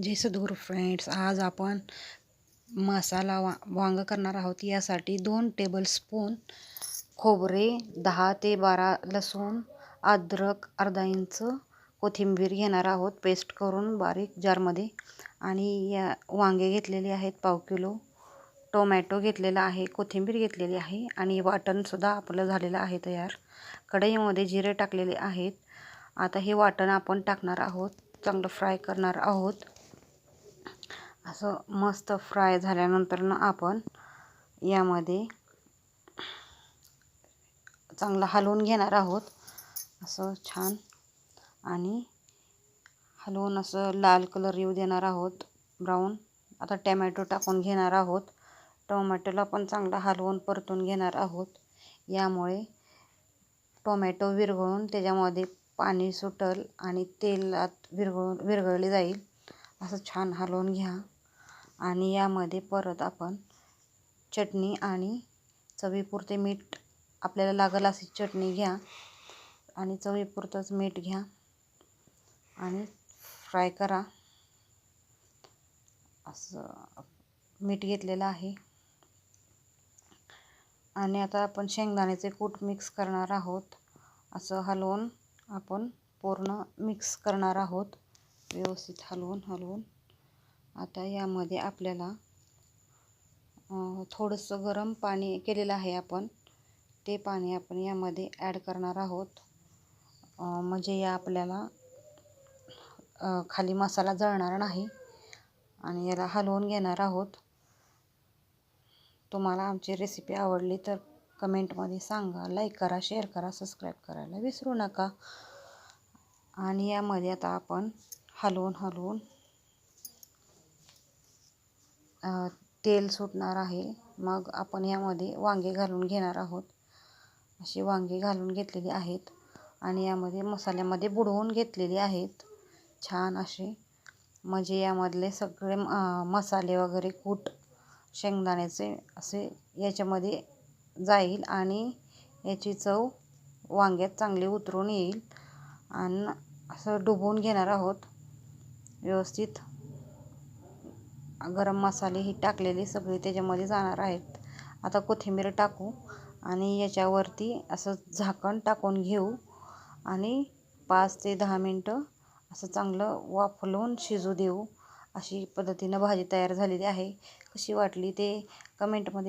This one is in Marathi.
जय सदूर फ्रेंड्स आज आपण मसाला वा वांग करणार आहोत. यासाठी दोन टेबलस्पून खोबरे दहा ते बारा लसूण अद्रक अर्धा इंच कोथिंबीर घेणार आहोत. पेस्ट करून बारीक जारमध्ये. आणि या वांगे घेतलेले आहेत पाव किलो. टोमॅटो घेतलेला आहे कोथिंबीर घेतलेली आहे. आणि वाटणसुद्धा आपलं झालेलं आहे तयार. कढईमध्ये जिरे टाकलेले आहेत. आता हे वाटण आपण टाकणार आहोत. चांगलं फ्राय करणार आहोत. असं मस्त फ्राय झाल्यानंतर ना आपण यामध्ये चांगलं हलवून घेणार आहोत. असं छान. आणि हलवून असं लाल कलर येऊ देणार आहोत. ब्राऊन. आता टॅमॅटो टाकून घेणार आहोत. टोमॅटोला पण चांगला हलवून परतून घेणार आहोत. यामुळे टोमॅटो विरघळून त्याच्यामध्ये पाणी सुटल आणि तेलात विरघळून विरघळले जाईल. असं छान हलवून घ्या. आणि यामध्ये परत आपण चटणी आणि चवीपुरते मीठ आपल्याला लागेल अशी चटणी घ्या आणि चवीपुरतंच मीठ घ्या आणि फ्राय करा. असं मीठ घेतलेलं आहे. आणि आता आपण शेंगदाण्याचे कूट मिक्स करणार आहोत. असं हलवून आपण पूर्ण मिक्स करणार आहोत. व्यवस्थित हलवून हलवून. आता यामध्ये आपल्याला थोडंसं गरम पाणी केलेलं आहे आपण. ते पाणी आपण यामध्ये ॲड करणार आहोत. म्हणजे या आपल्याला खाली मसाला जळणार नाही आणि याला हलवून घेणार आहोत. तुम्हाला आमची रेसिपी आवडली तर कमेंटमध्ये सांगा लाईक करा शेअर करा सबस्क्राईब करायला विसरू नका. आणि यामध्ये आता आपण हलवून हलवून तेल सुटणार आहे. मग आपण यामध्ये वांगे घालून घेणार आहोत. अशी वांगे घालून घेतलेली आहेत आणि यामध्ये मसाल्यामध्ये बुडवून घेतलेली आहेत. छान असे. म्हणजे यामधले सगळे मसाले वगैरे कूट शेंगदाण्याचे असे याच्यामध्ये जाईल आणि याची चव वांग्यात चांगली उतरून येईल. आणि असं डुबवून घेणार आहोत. व्यवस्थित. गरम मसाले ही टाकलेले सगळी त्याच्यामध्ये जाणार आहेत. आता कोथिंबीर टाकू आणि याच्यावरती असं झाकण टाकून घेऊ आणि पाच ते दहा मिनटं असं चांगलं वाफलून शिजू देऊ. अशी पद्धतीनं भाजी तयार झालेली आहे. कशी वाटली ते कमेंटमध्ये